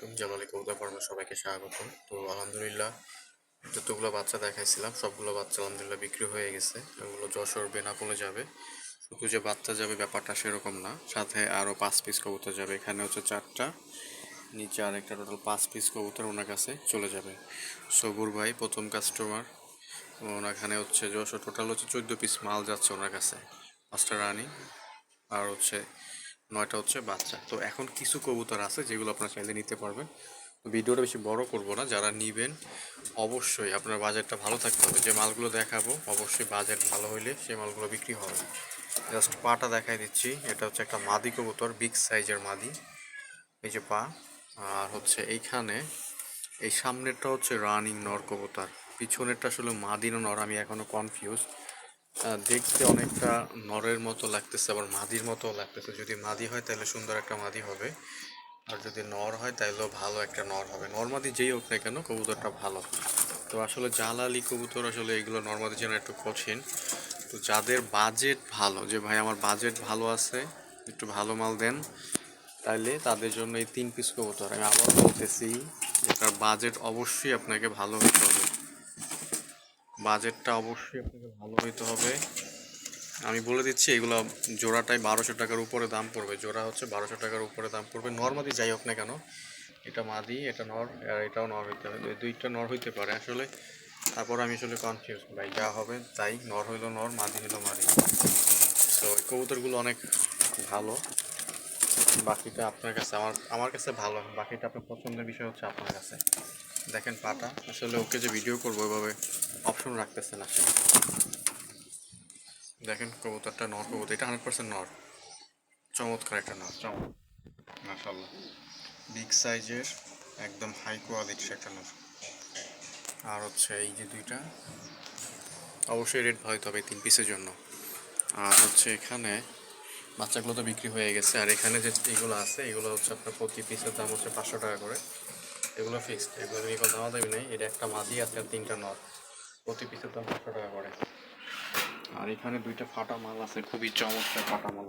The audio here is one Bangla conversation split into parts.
আলাইকুম। জালালি কবুতর ফার্মে সবাইকে স্বাগত। তো আলহামদুলিল্লাহ যতগুলো বাচ্চা দেখাইছিলাম, সবগুলো বাচ্চা আলহামদুলিল্লাহ বিক্রি হয়ে গেছে। ওগুলো যশোর বেনাপোলে যাবে। শুধু যে বাচ্চা যাবে ব্যাপারটা সেরকম না, সাথে আরও পাঁচ পিস কবুতর যাবে। এখানে হচ্ছে চারটা, নিচে আর একটা টোটাল পাঁচ পিস কবুতর ওনার কাছে চলে যাবে। সবুর ভাই প্রথম কাস্টমার ওনার এখানে হচ্ছে যশোর টোটাল হচ্ছে চোদ্দ পিস মাল যাচ্ছে ওনার কাছে। পাঁচটা রানি আর হচ্ছে নয়টা হচ্ছে বাচ্চা। তো এখন কিছু কবুতর আছে যেগুলো আপনারা চাইলে নিতে পারবেন। ভিডিওটা বেশি বড় করব না, যারা নিবেন অবশ্যই আপনার বাজারটা ভালো থাকতে হবে। যে মালগুলো দেখাবো, অবশ্যই বাজার ভালো হইলে সেই মালগুলো বিক্রি হবে। জাস্ট পাটা দেখাই দিচ্ছি। এটা হচ্ছে একটা মাদি কবুতর, বিগ সাইজের মাদি। এই যে পা। আর হচ্ছে এইখানে, এই সামনেরটা হচ্ছে রানিং নর কবুতর। পিছনেরটা আসলে মাদি না নর, আমি এখনও কনফিউজ দেখতে অনেকটা নরের মতো লাগতেছে, আবার মাদির মতো লাগতেছে। যদি মাদি হয়, তাহলে সুন্দর একটা মাদি হবে। আর যদি নর হয়, তাহলেও ভালো একটা নর হবে। নর্মাদি যেই হোক না কেন, কবুতরটা ভালো। তো আসলে জালালি কবুতর, আসলে এগুলো নর্মাদি যেন একটু কঠিন। তো যাদের বাজেট ভালো, যে ভাই আমার বাজেট ভালো আছে, একটু ভালো মাল দেন, তাইলে তাদের জন্য এই তিন পিস কবুতর। আমি আবার বলতেছি, এটার বাজেট অবশ্যই আপনাকে ভালো হতে হবে। বাজেটটা অবশ্যই আপনাকে ভালো হইতে হবে। আমি বলে দিচ্ছি, এগুলো জোড়াটাই বারোশো টাকার উপরে দাম পড়বে। জোড়া হচ্ছে বারোশো টাকার উপরে দাম পড়বে। নর্মালি যাই হোক না কেন, এটা মাদি, এটা নর, আর এটাও নর হইতে হবে। দুইটা নর হইতে পারে আসলে। তারপর আমি আসলে কনফিউজ ভাই, যা হবে তাই। নর হইল নর, মাদি হইল মাদি। তো কবুতরগুলো অনেক ভালো। বাকিটা আপনার কাছে, আমার আমার কাছে ভালো। বাকিটা আপনার পছন্দের বিষয় হচ্ছে আপনার কাছে। দেখেন পাটা আসলে ওকে যে ভিডিও করব ওইভাবে অপশন রাখতেছে না দেখেন কবুতরটা নর কবুতর। এটা হান্ড্রেড পার্সেন্ট নর। চমৎকার একটা নর। চমৎকার। মাশাল্লাহ বিগ সাইজের একদম হাই কোয়ালিটির একটা নর। আর হচ্ছে এই যে দুইটা অবশ্যই রেট ভালো হবে তিন পিসের জন্য। আর হচ্ছে এখানে বাচ্চাগুলো তো বিক্রি হয়ে গেছে। আর এখানে যে এগুলো আছে এগুলো হচ্ছে আপনার প্রতি পিসের দাম হচ্ছে পাঁচশো টাকা করে। এগুলো ফিক্সড এগুলো নিয়ে কোনো দামা নেই। এটা একটা মাদি আছে আর তিনটা নর প্রতি পিসের দাম পাঁচশো টাকা করে। আর এখানে দুইটা ফাটা মাল আছে, খুবই চমৎকার ফাটা মাল।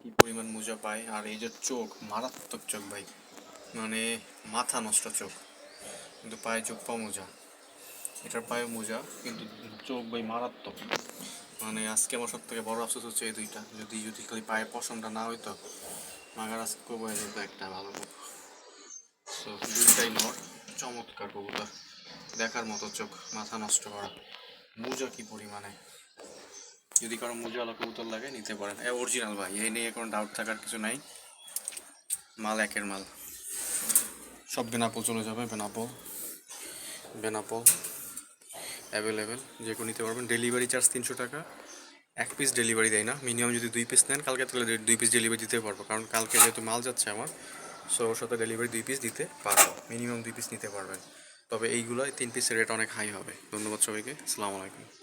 কি পরিমাণ মোজা পায় আর এই যে চোখ, মারাত্মক চোখ ভাই। মানে মাথা নষ্ট চোখ। কিন্তু পায়ে চোখ পা মোজা। এটার পায়ে মোজা, কিন্তু চোখ ভাই মারাত্মক। মানে আজকে আমার সব থেকে বড় আফসোস হচ্ছে এই দুইটা। যদি যদি খালি পায়ে পশমটা না হইতো, মাগার আজকে হয়ে যেত একটা ভালো। তো দুইটাই নর চমৎকার কবুতর। দেখার মতো চোখ, মাথা নষ্ট করা। মোজা কি পরিমাণে। যদি কারও মোজাওয়ালা কবুতর লাগে, নিতে পারেন। এ অরিজিনাল ভাই, এই নিয়ে কোনো ডাউট থাকার কিছু নাই। মাল একের মাল। সব বেনাপো চলে যাবে বেনাপো বেনাপো অ্যাভেলেবেল যে কোনো নিতে পারবেন। ডেলিভারি চার্জ তিনশো টাকা। এক পিস ডেলিভারি দেয় না। মিনিমাম যদি দুই পিস নেন, কালকে তাহলে দুই পিস ডেলিভারি দিতে পারব। কারণ কালকে যেহেতু মাল যাচ্ছে আমার ওর সাথে ডেলিভারি দুই পিস দিতে পারব মিনিমাম দুই পিস নিতে পারবেন। তবে এইগুলো তিন পিসের রেট অনেক হাই হবে। ধন্যবাদ সবাইকে। আসসালামু আলাইকুম।